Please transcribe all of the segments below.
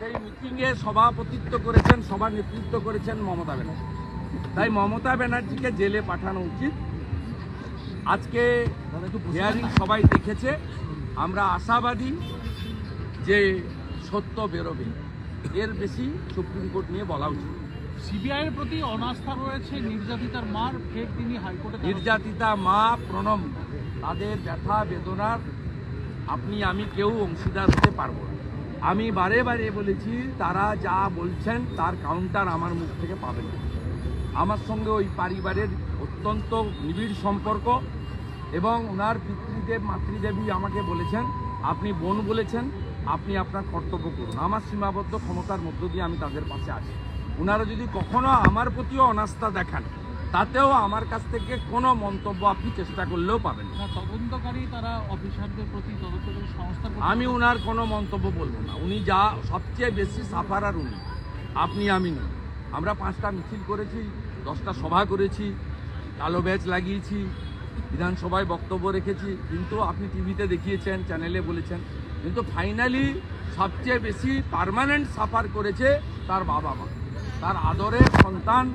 সেই মিটিংয়ে সভাপতিত্ব করেছেন সভা নেতৃত্ব করেছেন মমতা ব্যানার্জি। তাই মমতা ব্যানার্জিকে জেলে পাঠানো উচিত। আজকে হিয়ারিং সবাই দেখেছে। আমরা আশাবাদী যে সত্য বেরোবে। এর বেশি সুপ্রিম কোর্ট নিয়ে বলা উচিত। সিবিআইয়ের প্রতি অনাস্থা রয়েছে নির্যাতিতার মার ফের তিনি হাইকোর্টে নির্যাতিতা মা প্রণম তাদের ব্যথা বেদনার আপনি আমি কেউ অংশীদার হতে পারব না। আমি বারে বারে বলেছি, তারা যা বলছেন তার কাউন্টার আমার মুখ থেকে পাবেন। আমার সঙ্গে ওই পরিবারের অত্যন্ত নিবিড় সম্পর্ক এবং ওনার পিতৃদেব মাতৃদেবী আমাকে বলেছেন, আপনি বোন বলেছেন, আপনি আপনার কর্তব্য করুন। আমার সীমাবদ্ধ ক্ষমতার মধ্য দিয়ে আমি তাদের পাশে আছি। ওনারা যদি কখনো আমার প্রতিও অনাস্থা দেখান, তাতেও আমার কাছ থেকে কোনো মন্তব্য আপনি চেষ্টা করলেও পাবেন না। তদন্তকারী আমি ওনার কোনো মন্তব্য বলব না। উনি যা সবচেয়ে বেশি সাফারার উনি। আপনি, আমি নই। আমরা পাঁচটা মিছিল করেছি, দশটা সভা করেছি, কালো ব্যাচ লাগিয়েছি, বিধানসভায় বক্তব্য রেখেছি। কিন্তু আপনি টিভিতে দেখিয়েছেন, চ্যানেলে বলেছেন। কিন্তু ফাইনালি সবচেয়ে বেশি পার্মানেন্ট সাফার করেছে তার বাবা মা। তার আদরের সন্তান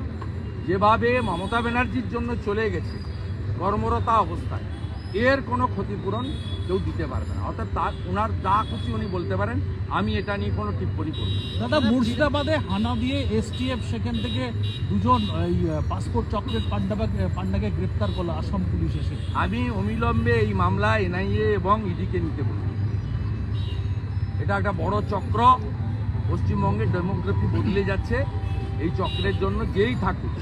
যেভাবে মমতা ব্যানার্জির জন্য চলে গেছে, কর্মরতা অবস্থায়। এর কোনো ক্ষতিপূরণ কেউ দিতে পারবে না। অর্থাৎ তার ওনার যা খুশি উনি বলতে পারেন আমি এটা নিয়ে কোনো টিপ্পণী করব দাদা মুর্শিদাবাদে হানা দিয়ে এসটিএফ সেখান থেকে দুজন এই পাসপোর্ট চক্রের পান্ডাবা পান্ডাকে গ্রেপ্তার করল আসাম পুলিশ এসে। আমি অবিলম্বে এই মামলা এনআইএ এবং ইডিকে নিতে বলব। এটা একটা বড় চক্র। পশ্চিমবঙ্গের ডেমোগ্রাফি বদলে যাচ্ছে। এই চক্রের জন্য যেই থাকুক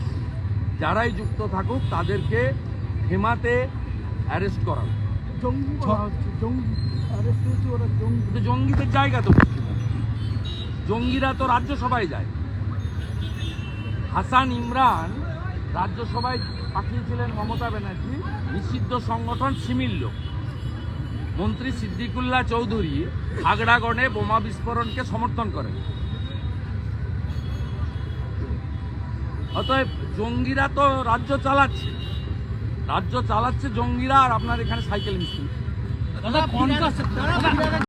যারাই যুক্ত থাকুক তাদেরকে হেমাতে অ্যারেস্ট করা জঙ্গিদের জায়গা তো জঙ্গিরা তো রাজ্যসভায় যায়। হাসান ইমরান রাজ্যসভায় পাঠিয়েছিলেন মমতা ব্যানার্জি নিষিদ্ধ সংগঠন সিমিল লোক। মন্ত্রী সিদ্দিকুল্লাহ চৌধুরী আগ্রাগড়ে বোমা বিস্ফোরণকে সমর্থন করেন। অতএব জঙ্গিরা তো রাজ্য চালাচ্ছে। রাজ্য চালাচ্ছে জঙ্গিরা আর আপনার এখানে সাইকেল মিস্ত্রি।